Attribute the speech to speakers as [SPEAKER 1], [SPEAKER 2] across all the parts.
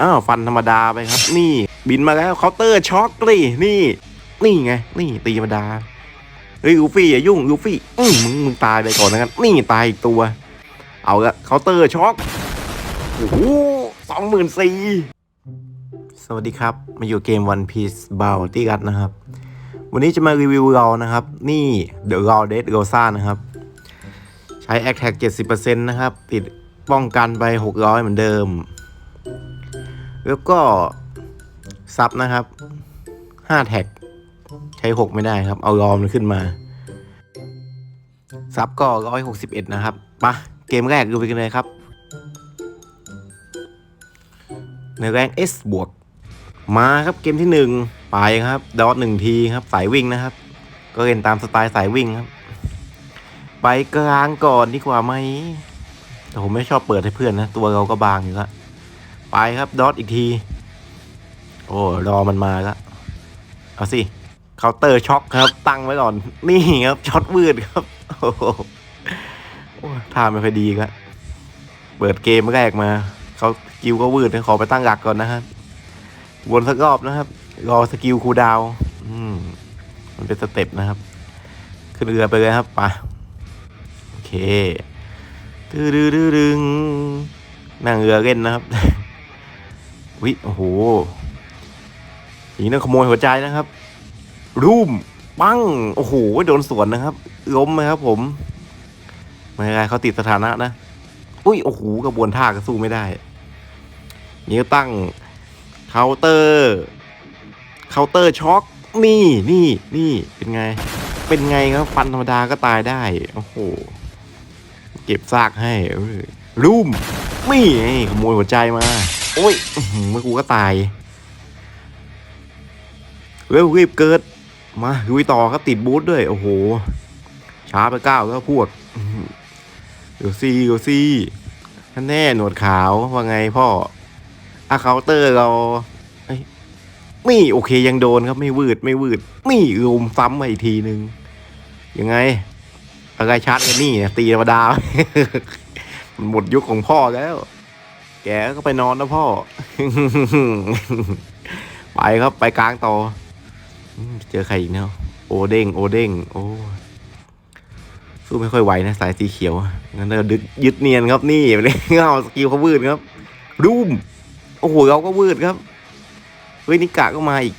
[SPEAKER 1] อ้าวฟันธรรมดาไปครับ นี่บินมาแล้วเคาน์เตอร์ช็อคเลยนี่ นี่ไง นี่ตีธรรมดาเฮ้ยลูฟี่อย่ายุ่งลูฟี่อื้อมึงมึงตายไปก่อนนะกันนี่ตายอีกตัว เอาละเคาน์เตอร์ช็อคโอ้โหสองหมื่นสี่สวัสดีครับ มาอยู่เกม One Piece b o u t y กัดนะครับ วันนี้จะมารีวิวเรานะครับ นี่ The r a w Dead Rosa นะครับ ใช้ a t t a c 70%นะครับ ติดป้องกันไป 600 เหมือนเดิม แล้วก็ซับนะครับ5แท็ก ใช้6ไม่ได้ครับ เอารอมขึ้นมา ซับก็161นะครับปะเกมแรกดูไปกันเลยครับ ในแรง S บวก มาครับเกมที่หนึ่งไปครับ ดอทหนึ่งทีครับ สายวิ่งนะครับ ก็เล่นตามสไตล์สายวิ่งครับ ไปกลางก่อนดีกว่าไหมแต่ผมไม่ชอบเปิดให้เพื่อนนะ ตัวเราก็บางอยู่แล้ว ไปครับดอทอีกที โอ้รอมันมาแล้วเอาสิเคาน์เตอร์ช็อคครับ ตั้งไว้ก่อน นี่ครับช็อตวืดครับโอ้โหท่าไม่ค่อยดีครับเปิดเกมแรกมาเขาสกิลก็วืดขอไปตั้งหลักก่อนนะครับวนสักรอบนะครับ รอสกิลคูดาวมมันเป็นสเต็ปนะครับ ขึ้นเรือไปเลยครับไปโอเคดื้อดื้อดื้อดึงนั่งเรือเล่นนะครับ วิโอ้โหอย่นี้ต้องขโมยหัวใจนะครับ รูมปังโอ้โหโดนสวนนะครับ ล้มไหมครับผมไม่เป็นไรเขาติดสถานะนะ อุ้ยโอ้โหกระบวนท่าก็สู้ไม่ได้นี่ก็ตั้งเคาน์เตอร์เคาน์เตอร์ช็อคนี่นี่นี่เป็นไง เป็นไงครับฟันธรรมดาก็ตายได้ โอ้โห เก็บซากให้รูมนี่ขโมยหัวใจมา อ้ยเมื่อกูก็ตาย เร็วรีบเกิด มาลุยต่อครับติดบูธด้วย โอ้โห ช้าไปก้าวแล้วพวกเดี๋ยวซี่เดี๋ยวซี่ท่านแน่หนวดขาวว่าไงพ่ออะเคาน์เตอร์เรานี่ โอเคยังโดนครับไม่วืดไม่วืดนี่รุมซ้ำมาอีกทีหนึงยังไงอะไรชาร์จกันนี่นะตีธรรมดา มันหมดยุคของพ่อแล้ว แกก็ไปนอนนะพ่อ ไปครับไปกลางต่อ เจอใครอีกเนาะโอเด้งโอเด้งโอ้สู้ไม่ค่อยไหวนะสายสีเขียวงั้นเราดึกยึดเนียนครับนี่ไปเลยเอาสกิลเขาวืดครับรูมโอ้โหเราก็วืดครับเฮ้ยนิกะก็มาอีก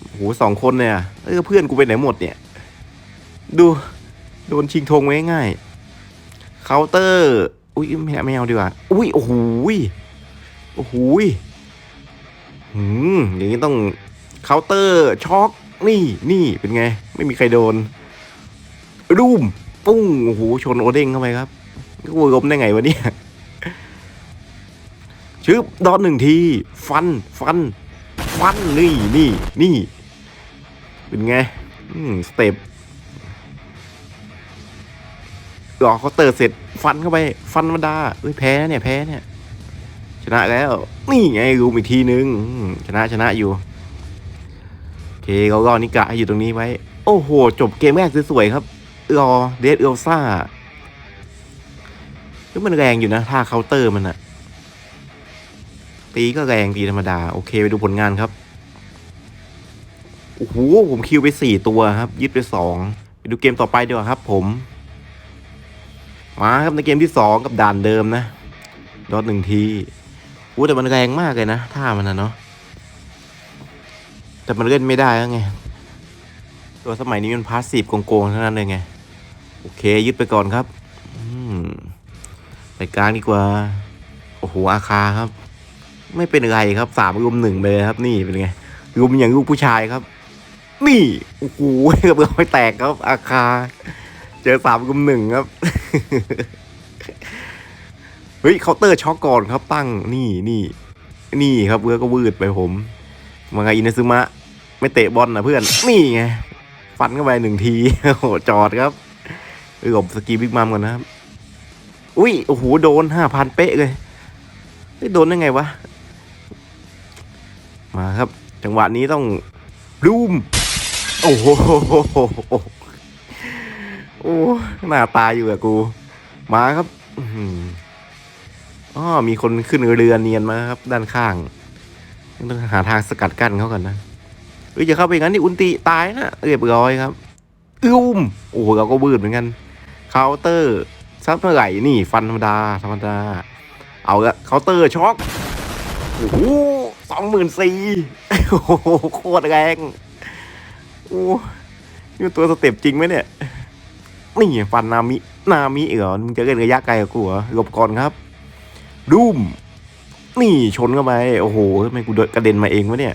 [SPEAKER 1] โอ้โหสองคนเนี่ยเออเพื่อนกูไปไหนหมดเนี่ย ดูโดนชิงธงไว้ง่ายเคาน์เตอร์ อุ้ยไม่เอาไม่เอาดีกว่า อุ้ยโอ้โหโอ้โหยหืมอย่างนี้ต้องเคาน์เตอร์ช็อกนี่นี่เป็นไง ไม่มีใครโดน รูมปุ้งโอ้โหชนโอเด้งเข้าไปครับกูล้มได้ไงวะเนี่ยชึบดอนหนึ่งที ฟันฟัน ฟันนี่นี่นี่เป็นไงอืมสเต็ป รอเขาเตอร์เสร็จฟันเข้าไป ฟันธรรมดาเอ้ยแพ้เนี่ยแพ้เนี่ย ชนะแล้ว นี่ไงรูมอีกทีนึง ชนะชนะอยู่โอเคเขารอนิกะให้อยู่ตรงนี้ไว้ โอ้โห จบเกมแรกสวยๆครับรอเดดเอลซ่าก็มันแรงอยู่นะท่าเคาน์เตอร์มันอะตีก็แรงตีธรรมดา โอเคไปดูผลงานครับโอ้โหผมคิวไปสี่ตัวครับ ยึดไปสองไปดูเกมต่อไปดีกว่าครับผม มาครับในเกมที่สองกับด่านเดิมนะดอทหนึ่งทีอู้แต่มันแรงมากเลยนะท่ามันนะเนาะแต่มันเล่นไม่ได้แล้วไง ตัวสมัยนี้มันพาสซีฟโกงๆเท่านั้นเลยไง โอเคยึดไปก่อนครับอืมไปกลางดีกว่า โอ้โหอาคาครับ ไม่เป็นไรครับสามรุมหนึ่งไปเลยครับ นี่เป็นไงรุมอย่างลูกผู้ชายครับ นี่โอ้โหเกือบไม่แตกครับ อาคา เจอสามรุมหนึ่งครับ เฮ้ยเคาน์เตอร์ช็อกก่อนครับตั้งนี่นี่นี่ครับเพื่อก็วืดไปผมมาไงอินาซึมะ ไม่เตะบอลนะเพื่อน นี่ไงฟันเข้าไปหนึ่งทีโอ้โหจอดครับไปหลบสกีบิ๊กมัมก่อนนะครับ อุ้ยโอ้โหโดนห้าพันเป๊ะเลยเฮ้ยโดนได้ไงวะ มาครับ จังหวะนี้ต้องรูมโอ้โห โอ้หน้าตายอยู่อะกู มาครับอ๋อมีคนขึ้นเรือเนียนมาครับ ด้านข้างต้องหาทางสกัดกั้นเขาก่อนนะเฮ้ยจะเข้าไปงั้นนี่อุนติตายนะเรียบร้อยครับอุ้มโอ้โหเราก็วืดเหมือนกันเคาน์เตอร์ซับเมื่อไหร่นี่ ฟันธรรมดาธรรมดา เอาละเคาน์เตอร์ช็อคโอ้โหสองหมื่นสี่โอ้โหโคตรแรงโอ้นี่ตัวสเต็ปจริงไหมเนี่ย นี่ฟันนามิ นามิเหรอมึงจะเล่นระยะไกลกับกูเหรอหลบก่อนครับดุมนี่ชนเข้าไปโอ้โหทำไมกูเดินกระเด็นมาเองวะเนี่ย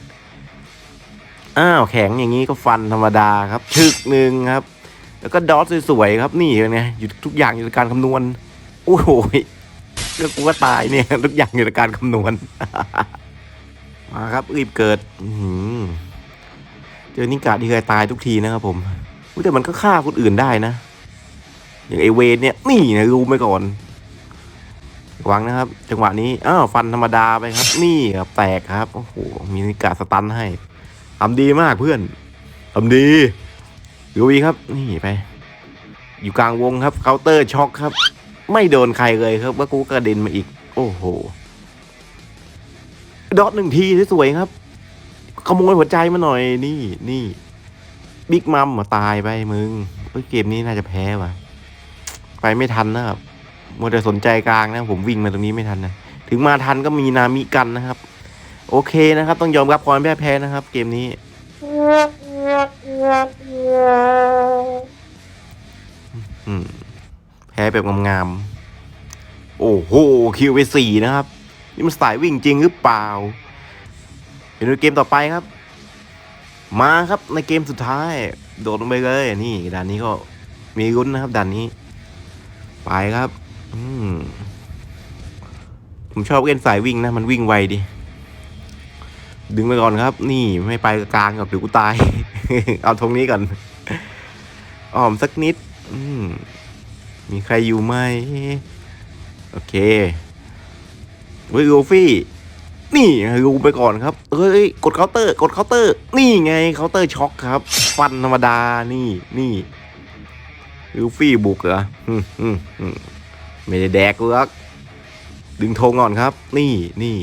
[SPEAKER 1] อ้าวแข็งอย่างนี้ก็ฟันธรรมดาครับชึกหนึ่งครับ แล้วก็ดอทสวยๆครับ นี่เป็นไงอยู่ทุกอย่างอยู่ในการคำนวณ โอ้โหแล้วกูก็ตายเนี่ย ทุกอย่างอยู่ในการคำนวณ มาครับรีบเกิดอืเจอนิกาที่เคยตายทุกทีนะครับผมแต่มันก็ฆ่าคนอื่นได้นะ อย่างไอเวนเนี่ยนี่นะรู้ไปก่อนระวังนะครับ จังหวะนี้อ้าวฟันธรรมดาไปครับ นี่ครับแตกครับโอ้โหมีนิกาสตันให้ทำดีมากเพื่อนทำดีดูอีครับ นี่ไป อยู่กลางวงครับเคาน์เตอร์ช็อคครับ ไม่โดนใครเลยครับว่ากูกระเด็นมาอีก โอ้โหดอทหนึ่งทีสวยๆครับ ขโมยหัวใจมาหน่อยนี่นี่บิ๊กมัมมาตายไปมึงเกมนี้น่าจะแพ้ว่ะ ไปไม่ทันนะครับมัวแต่สนใจกลางนะผมวิ่งมาตรงนี้ไม่ทันนะถึงมาทันก็มีนามิกันนะครับ โอเคนะครับ ต้องยอมรับความแพ้แพ้นะครับ เกมนี้แพ้แบบงามๆโอ้โหคิวไปสี่นะครับ นี่มันสายวิ่งจริงหรือเปล่าไปดูเกมต่อไปครับ มาครับในเกมสุดท้าย โดดลงไปเลย นี่ด่านนี้ก็มีลุ้นนะครับด่านนี้ ไปครับ อืม ผมชอบเล่นสายวิ่งนะ มันวิ่งไวดิ ดึงไปก่อนครับ นี่ไม่ไปกลางกับเดี๋ยวกูตาย เอาตรงนี้ก่อนอ้อมสักนิด อืม มีใครอยู่ไหม โอเคเฮ้ยลูฟี่ นี่รูไปก่อนครับ เฮ้ย กดเคาน์เตอร์ กดเคาน์เตอร์ นี่ไงเคาน์เตอร์ช็อคครับ ฟันธรรมดา นี่ นี่ ลูฟี่บุกเหรออืมอืมอืมไม่ได้แดกหรอกดึงธงก่อนครับ นี่นี่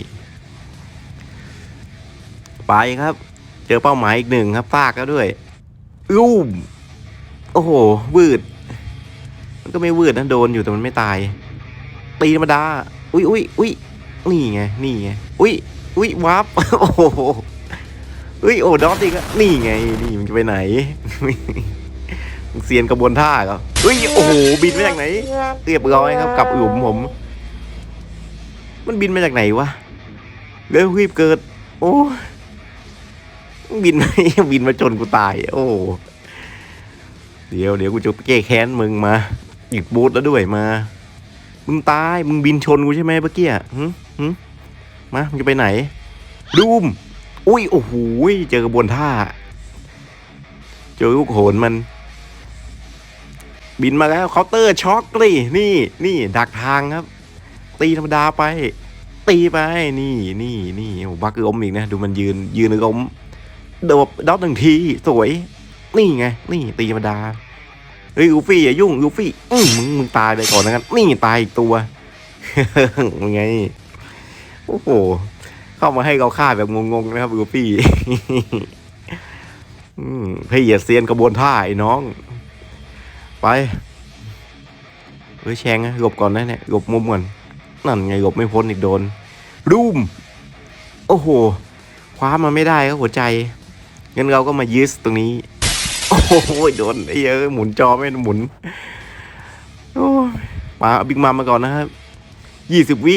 [SPEAKER 1] ไปครับ เจอเป้าหมายอีกหนึ่งครับฟากแล้วด้วยรูมโอ้โห วืด มันก็ไม่วืดนะโดนอยู่แต่มันไม่ตาย ตีธรรมดา อุ้ยอุ้ยอุ้ยนี่ไง นี่ไง อุ้ยอุ้ยวับ โอ้โหอุ้ยโอ้ดอทอีกแล้วนี่ไง นี่มันจะไปไหน เซียนกระบวนท่าเหรออุ้ยโอ้โหบินมาจากไหนเรียบร้อยครับกลับหลุมผม มันบินมาจากไหนวะเร็วรีบเกิด โอ้บินมาบินมาจนกูตาย โอ้เดี๋ยวเดี๋ยวกูจะแก้แค้นมึงมาหยุดบูทแล้วด้วยมา มึงตายมึงบินชนกูใช่ไหมเมื่อกี้อะหึหึมามึงจะไปไหนดูมอุ้ยโอ้โหเจอกระบวนท่า เจอลูกโหนมัน บินมาแล้วเคาน์เตอร์ช็อคเลยนี่นี่ดักทางครับ ตีธรรมดาไป ตีไปนี่นี่นี่โอ้บักล้มอีกนะดูมันยืนยืนล้มโดดดอกหนึ่งทีสวย นี่ไง นี่ตีธรรมดาเฮ้ยลูฟี่อย่ายุ่งลูฟี่อืมึงมึงตายไปก่อนนะกันนี่ตายอีกตัวยังไงโอ้โหเข้ามาให้เราฆ่าแบบงงๆนะครับลูฟี่อืมพี่อย่าเซียนกระบวนท่าไอ้น้อง ไปเฮ้ยแชงนะหลบก่อนนะเนี่ยหลบมุมก่อนนั่นไงหลบไม่พ้นอีกโดน รูม โอ้โห คว้ามาไม่ได้ก็หัวใจงั้นเราก็มายืสตรงนี้ โอ้โหโดนไอ้เอ้ยหมุนจอไม่หมุนโอ้มาเอาบิ๊กมามาก่อนนะครับยี่สิบวิ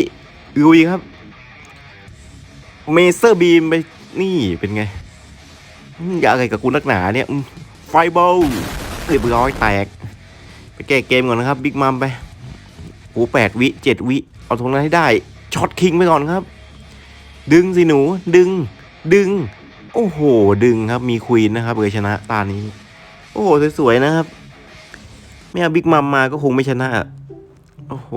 [SPEAKER 1] ลุยครับ เมเซอร์บีมไปนี่เป็นไงอย่าอะไรกับกูนักหนาเนี่ย ไฟบอลเรียบร้อยแตก ไปแก้เกมก่อนนะครับบิ๊กมัมไปโอ้แปดวิเจ็ดวิ เอาตรงนั้นให้ได้ช็อตคิงไปก่อนครับ ดึงสิหนูดึง ดึง โอ้โห ดึงครับมีควีนนะครับเลยชนะตานี้ โอ้โห สวยๆนะครับไม่เอาบิ๊กมัมมาก็คงไม่ชนะโอ้โห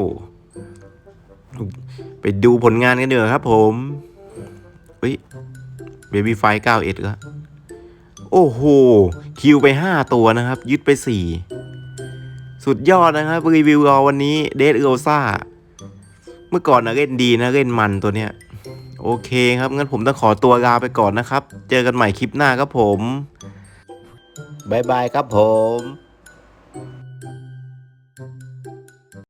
[SPEAKER 1] ไปดูผลงานกันเดี๋ยวครับ ผมเฮ้ยเบบี้ไฟเก้าเอ็ดก็โอ้โห คิวไปห้าตัวนะครับ ยึดไปสี่ สุดยอดนะครับรีวิวเราวันนี้เดทเอลซ่าเมื่อก่อนนะเล่นดีนะเล่นมันตัวเนี้ย โอเคครับงั้นผมต้องขอตัวลาไปก่อนนะครับ เจอกันใหม่คลิปหน้าครับผมบายบายครับผม